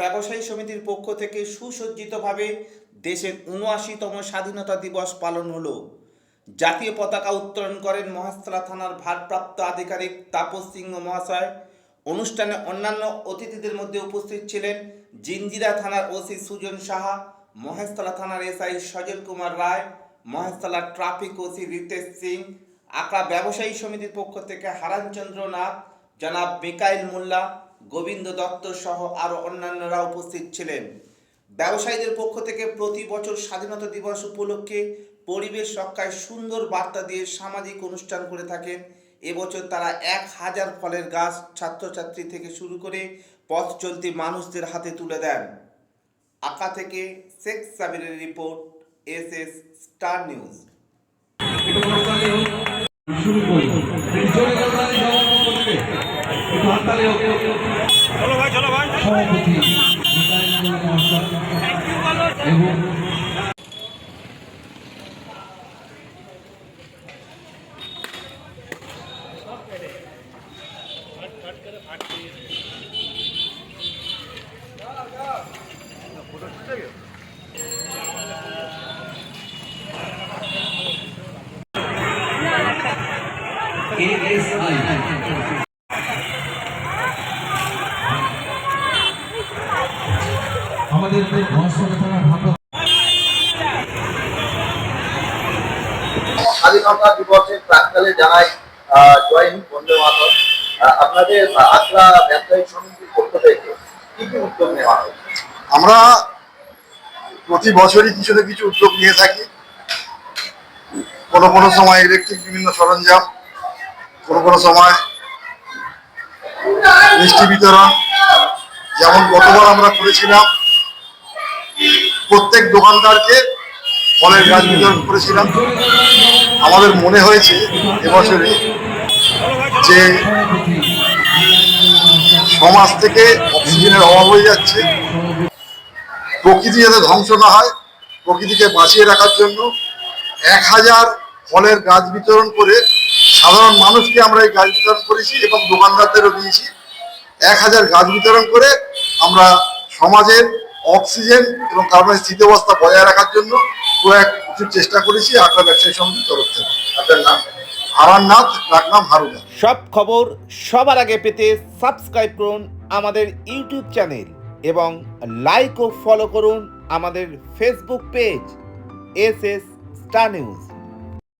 ব্যবসায়ী সমিতির পক্ষ থেকে সুসজ্জিতভাবে দেশের উনআশিতম স্বাধীনতা দিবস পালন হলো। জাতীয় পতাকা উত্তোলন করেন মহাস্তলা থানার ভারপ্রাপ্ত আধিকারিক তাপস সিংহ মহাশয়। অনুষ্ঠানে অন্যান্য অতিথিদের মধ্যে উপস্থিত ছিলেন জিঞ্জিরা থানার ওসি সুজন সাহা, মহেশতলা থানার SI Sajal Kumar Roy, Maheshtala traffic OC Ritesh Singh Akra ব্যবসায়ী সমিতির পক্ষ থেকে হারানচন্দ্র নাথ, জনাব মিকাইল মোল্লা গোবিন্দ দত্ত সহ আরও অন্যান্যরা উপস্থিত ছিলেন। ব্যবসায়ীদের পক্ষ থেকে প্রতি বছর স্বাধীনতা দিবস উপলক্ষে পরিবেশ রক্ষায় সুন্দর বার্তা দিয়ে সামাজিক অনুষ্ঠান করে থাকেন। এবছর তারা এক হাজার ফলের গাছ ছাত্রছাত্রী থেকে শুরু করে পথ চলতি মানুষদের হাতে তুলে দেন। আঁকা থেকে শেখ সাবিরের report, S S star news শুরু করি জোরে জোরে সবার পক্ষ থেকে ভাই সভাপতি এবং ASI আমাদের মহাসভা থানা স্বাধীনতা দিবসের প্রাককালে জানাই আহ, জয় হিন্দ বন্দে মাতরম। আহ, আপনাদের আগ্রা ব্যবসায়িক সমিতির পক্ষ থেকে কি কি উদ্যোগ নেওয়া হয়? আমরা প্রতি বছরই কিছু না কিছু উদ্যোগ নিয়ে থাকি। কোনো কোনো সময় ইলেকট্রিক বিভিন্ন সরঞ্জাম কোনো কোনো সময় মিষ্টি বিতরণ। যেমন গতবার আমরা করেছিলাম প্রত্যেক দোকানদারকে ফলের গাছ বিতরণ করেছিলাম। আমাদের মনে হয়েছে এবছরে যে সমাজ থেকে অক্সিজেনের অভাব হয়ে যাচ্ছে। প্রকৃতি যাতে ধ্বংস না হয়, প্রকৃতিকে বাঁচিয়ে রাখার জন্য এক হাজার ফলের গাছ বিতরণ করে সাধারণ মানুষকে আমরা এই গাছ বিতরণ করেছি এবং দোকানদারদেরও দিয়েছি। এক হাজার গাছ বিতরণ করে আমরা সমাজের অক্সিজেন এবং কার্বন স্থিতাবস্থা বজায় রাখার জন্য কিছু চেষ্টা করেছি আপনার ব্যবসায়ী সমিতির তরফ থেকে। আপনার নাম? আমার নাথ ডাকনাম হারুদা সব খবর সবার আগে পেতে সাবস্ক্রাইব করুন আমাদের ইউটিউব চ্যানেল এবং লাইক ও ফলো করুন আমাদের Facebook page S S star news.